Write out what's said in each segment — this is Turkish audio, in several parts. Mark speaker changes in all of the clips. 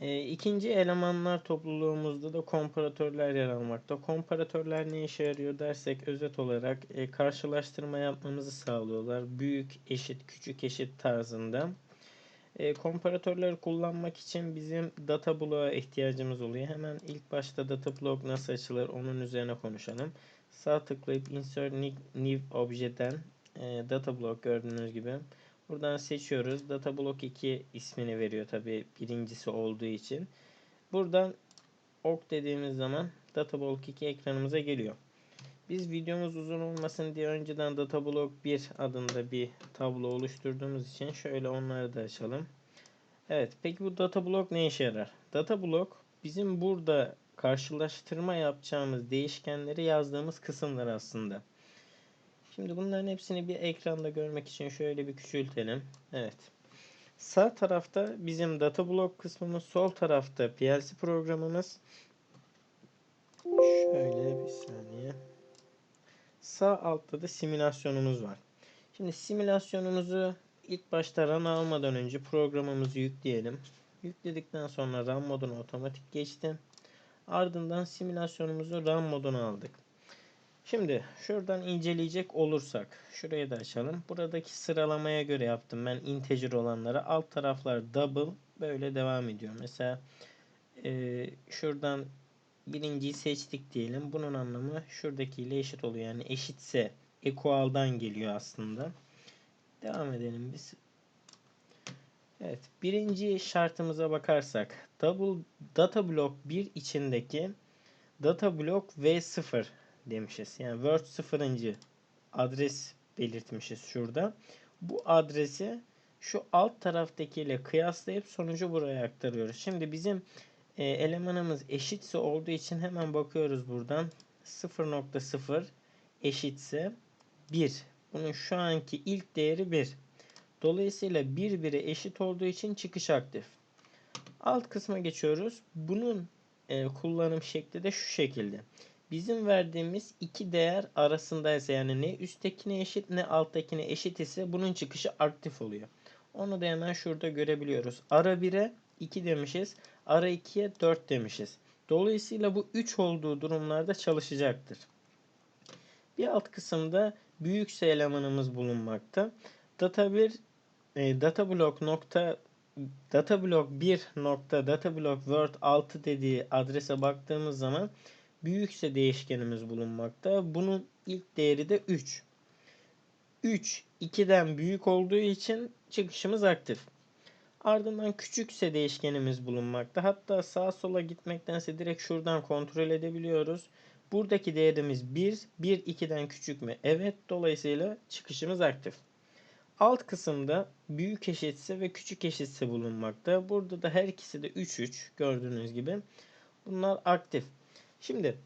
Speaker 1: E, ikinci elemanlar topluluğumuzda da komparatörler yer almakta. Komparatörler ne işe yarıyor dersek özet olarak e, karşılaştırma yapmamızı sağlıyorlar. Büyük eşit küçük eşit tarzında. E, komparatörleri kullanmak için bizim data bloğa ihtiyacımız oluyor. Hemen ilk başta data block nasıl açılır onun üzerine konuşalım. Sağ tıklayıp insert new object'ten e, data block gördüğünüz gibi Buradan seçiyoruz. Data Block 2 ismini veriyor tabi birincisi olduğu için. Buradan ok dediğimiz zaman Data Block 2 ekranımıza geliyor. Biz videomuz uzun olmasın diye önceden Data Block 1 adında bir tablo oluşturduğumuz için şöyle onları da açalım. Evet peki bu Data Block ne işe yarar? Data Block bizim burada karşılaştırma yapacağımız değişkenleri yazdığımız kısımlar aslında. Şimdi bunların hepsini bir ekranda görmek için şöyle bir küçültelim. Evet. Sağ tarafta bizim data block kısmımız, sol tarafta PLC programımız. Şöyle bir saniye. Sağ altta da simülasyonumuz var. Şimdi simülasyonumuzu ilk başta run almadan önce programımızı yükleyelim. Yükledikten sonra run moduna otomatik geçti. Ardından simülasyonumuzu run moduna aldık. Şimdi şuradan inceleyecek olursak şurayı da açalım. Buradaki sıralamaya göre yaptım ben integer olanlara. Alt taraflar double böyle devam ediyor. Mesela e, şuradan birinciyi seçtik diyelim. Bunun anlamı şuradakiyle eşit oluyor. Yani eşitse equal'dan geliyor aslında. Devam edelim biz. Evet. Birinci şartımıza bakarsak double data block 1 içindeki data block V0 demişiz. Yani Word 0. adres belirtmişiz şurada. Bu adresi şu alt taraftakiyle kıyaslayıp sonucu buraya aktarıyoruz. Şimdi bizim e, elemanımız eşitse olduğu için hemen bakıyoruz buradan. 0.0 eşitse 1. Bunun şu anki ilk değeri 1. Dolayısıyla 1 1'e eşit olduğu için çıkış aktif. Alt kısma geçiyoruz. Bunun e, kullanım şekli de şu şekilde bizim verdiğimiz iki değer arasındaysa yani ne üsttekine eşit ne alttakine eşit ise bunun çıkışı aktif oluyor. Onu da hemen şurada görebiliyoruz. Ara 1'e 2 demişiz. Ara 2'ye 4 demişiz. Dolayısıyla bu 3 olduğu durumlarda çalışacaktır. Bir alt kısımda büyükse elemanımız bulunmakta. Data 1 e, data block nokta data block 1 nokta data block word 6 dediği adrese baktığımız zaman büyükse değişkenimiz bulunmakta. Bunun ilk değeri de 3. 3 2'den büyük olduğu için çıkışımız aktif. Ardından küçükse değişkenimiz bulunmakta. Hatta sağa sola gitmektense direkt şuradan kontrol edebiliyoruz. Buradaki değerimiz 1. 1 2'den küçük mü? Evet. Dolayısıyla çıkışımız aktif. Alt kısımda büyük eşitse ve küçük eşitse bulunmakta. Burada da her ikisi de 3 3 gördüğünüz gibi. Bunlar aktif. Şimdi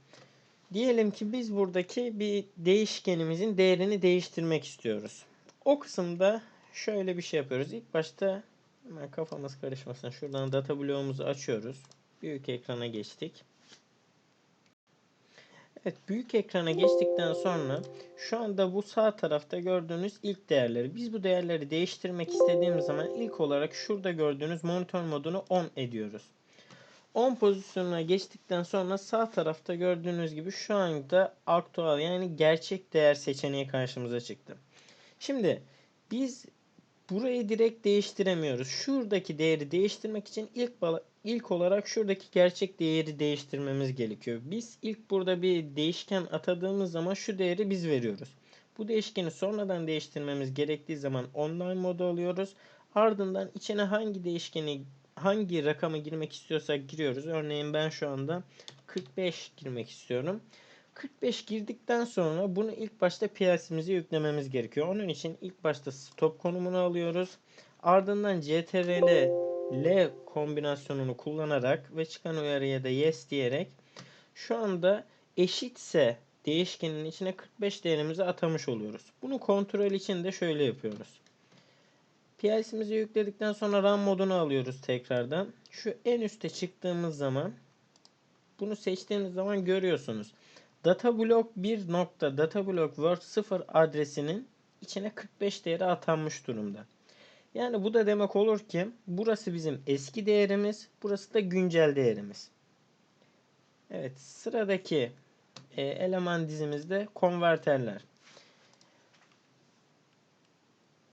Speaker 1: diyelim ki biz buradaki bir değişkenimizin değerini değiştirmek istiyoruz. O kısımda şöyle bir şey yapıyoruz. İlk başta hemen kafamız karışmasın. Şuradan data bloğumuzu açıyoruz. Büyük ekrana geçtik. Evet büyük ekrana geçtikten sonra şu anda bu sağ tarafta gördüğünüz ilk değerleri. Biz bu değerleri değiştirmek istediğimiz zaman ilk olarak şurada gördüğünüz monitör modunu on ediyoruz. 10 pozisyonuna geçtikten sonra sağ tarafta gördüğünüz gibi şu anda aktual yani gerçek değer seçeneği karşımıza çıktı. Şimdi biz burayı direkt değiştiremiyoruz. Şuradaki değeri değiştirmek için ilk ilk olarak şuradaki gerçek değeri değiştirmemiz gerekiyor. Biz ilk burada bir değişken atadığımız zaman şu değeri biz veriyoruz. Bu değişkeni sonradan değiştirmemiz gerektiği zaman online modu alıyoruz. Ardından içine hangi değişkeni hangi rakamı girmek istiyorsak giriyoruz. Örneğin ben şu anda 45 girmek istiyorum. 45 girdikten sonra bunu ilk başta PLC'mize yüklememiz gerekiyor. Onun için ilk başta stop konumunu alıyoruz. Ardından CTRL L kombinasyonunu kullanarak ve çıkan uyarıya da yes diyerek şu anda eşitse değişkenin içine 45 değerimizi atamış oluyoruz. Bunu kontrol için de şöyle yapıyoruz. PLC'mizi yükledikten sonra RAM modunu alıyoruz tekrardan. Şu en üste çıktığımız zaman bunu seçtiğimiz zaman görüyorsunuz. Data block 1 nokta data block word 0 adresinin içine 45 değeri atanmış durumda. Yani bu da demek olur ki burası bizim eski değerimiz, burası da güncel değerimiz. Evet, sıradaki e, eleman dizimizde konverterler.